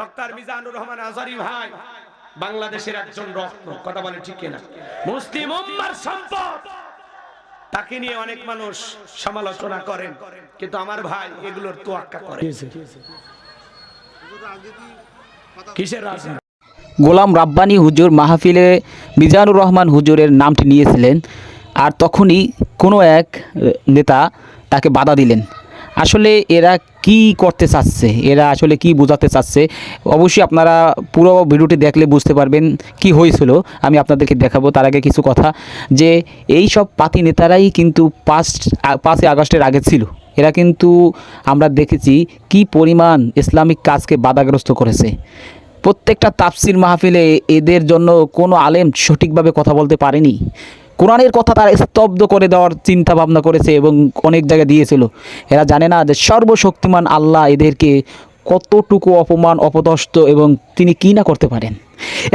Doctor Mizanur Rahman Azhari ভাই বাংলাদেশের একজন রত্ন কথা বলে ঠিক কিনা? মুসলিম উম্মার সম্পদ। তাকে নিয়ে অনেক মানুষ সমালোচনা করেন কিন্তু আমার ভাই এগুলোর তোয়াক্কা করে। কিসের রাজনীতি? গোলাম রাব্বানি হুজুর মাহফিলে মিজানুর রহমান হুজুরের নামটি নিয়েছিলেন আর তখনই কোনো এক নেতা তাকে বাধা দিলেন। আসলে এরা কি করতে চাচ্ছে? এরা আসলে কি বোঝাতে চাচ্ছে? অবশ্যই আপনারা পুরো ভিডিওটি দেখলে বুঝতে পারবেন কি হয়েছিল। আমি আপনাদেরকে দেখাবো তার আগে কিছু কথা, যে এই সব পাতি নেতারাই কিন্তু পাঁচ, পাঁচই আগস্টের আগে ছিল। এরা কিন্তু আমরা দেখেছি কি পরিমাণ ইসলামিক কাজকে বাধাগ্রস্ত করেছে। প্রত্যেকটা তাফসির মাহফিলে এদের জন্য কোনো আলেম সঠিকভাবে কথা বলতে পারেনি। কোরআনের কথা তারা স্তব্ধ করে দেওয়ার চিন্তা ভাবনা করেছে এবং অনেক জায়গায় দিয়েছিল। এরা জানে না যে সর্বশক্তিমান আল্লাহ এদেরকে কতটুকু অপমান, অপদস্থ এবং তিনি কী না করতে পারেন।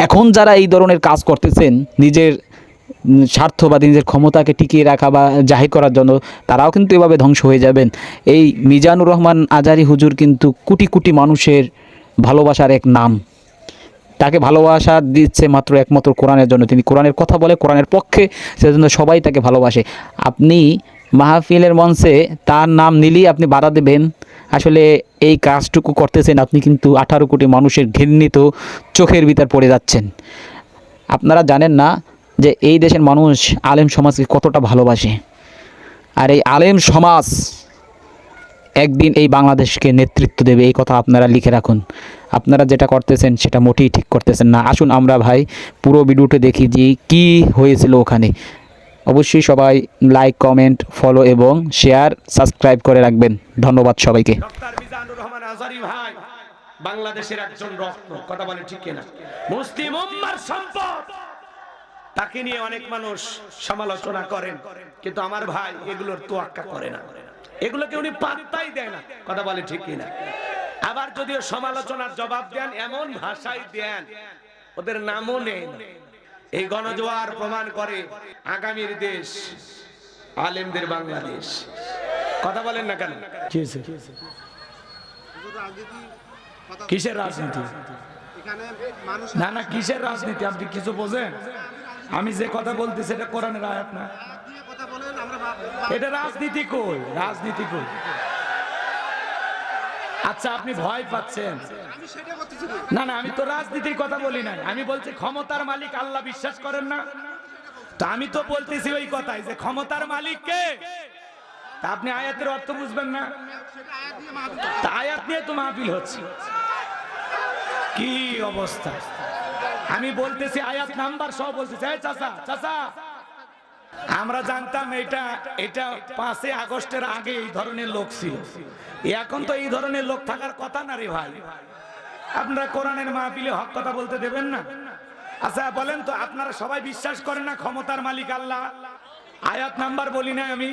এখন যারা এই ধরনের কাজ করতেছেন, নিজের স্বার্থ বা নিজের ক্ষমতাকে টিকিয়ে রাখা বা জাহির করার জন্য, তারাও কিন্তু এভাবে ধ্বংস হয়ে যাবেন। এই মিজানুর রহমান আজারি হুজুর কিন্তু কোটি কোটি মানুষের ভালোবাসার এক নাম। তাকে ভালোবাসা দিচ্ছে মাত্র একমাত্র কোরআনের জন্য। তিনি কোরআনের কথা বলে কোরআনের পক্ষে, সেজন্য সবাই তাকে ভালোবাসে। আপনি মাহফিলের মঞ্চে তার নাম নিলেই আপনি বাধা দেবেন। আসলে এই কাজটুকু করতেছেন, আপনি কিন্তু আঠারো কোটি মানুষের ঘৃণিত চোখের ভিতর পড়ে যাচ্ছেন। আপনারা জানেন না যে এই দেশের মানুষ আলেম সমাজকে কতটা ভালোবাসে। আর এই আলেম সমাজ একদিন এই বাংলাদেশকে নেতৃত্ব দেবে, এই কথা আপনারা লিখে রাখুন। আপনারা যেটা করতেছেন সেটা মোটেই ঠিক করতেছেন না। আসুন আমরা ভাই পুরো ভিডিওটা দেখি যে কি হয়েছিল ওখানে। অবশ্যই সবাই লাইক কমেন্ট ফলো এবং শেয়ার সাবস্ক্রাইব করে রাখবেন। ধন্যবাদ সবাইকে। তাকে নিয়ে অনেক মানুষ সমালোচনা করেন, কিন্তু আমার ভাই এগুলোর তোয়াক্কা করে না। এগুলোকে উনি পাত্তাই দেয় না। কথা বলে ঠিক কিনা? আবার যদিও সমালোচনার জবাব দেন, এমন ভাষায় দেন, ওদের নামও নেই। এই গণজোয়ার প্রমাণ করে আগামীর দেশ, আলেমদের বাংলাদেশ। কথা বলেন না কেন? কিসের রাজনীতি? না না, কিসের রাজনীতি? আপনি কিছু বোঝেন? আমি যে কথা বলতেছি সেটা কোরআনের আয়াত না দিয়ে কথা বলেন আমরা বা- বা- এটা রাজনীতি কই? রাজনীতি কই? আচ্ছা আপনি ভয় পাচ্ছেন। না না আমি তো রাজনীতির কথা বলি নাই। আমি বলছি ক্ষমতার মালিক আল্লাহ বিশ্বাস করেন না। তা আমি তো বলতেছি ওই কথাই যে ক্ষমতার মালিক কে? তা আপনি আয়াতের অর্থ বুঝবেন না? আয়াত তা আয়াত নিয়ে তো মাহফিল হচ্ছে। কি অবস্থা? আমি বলতেছি আয়াত নাম্বার সব বলতেছি। চাচা চাচা আমরা জানতাম এটা এটা পাঁচে আগস্টের আগে এই ধরনের লোক ছিল। এখন তো এই ধরনের লোক থাকার কথা না রে ভাই। আপনারা কোরআনের মাহফিলে হক কথা বলতে দেবেন না? আচ্ছা বলেন তো, আপনারা সবাই বিশ্বাস করেন না ক্ষমতার মালিক আল্লাহ? আয়াত নাম্বার বলি না আমি।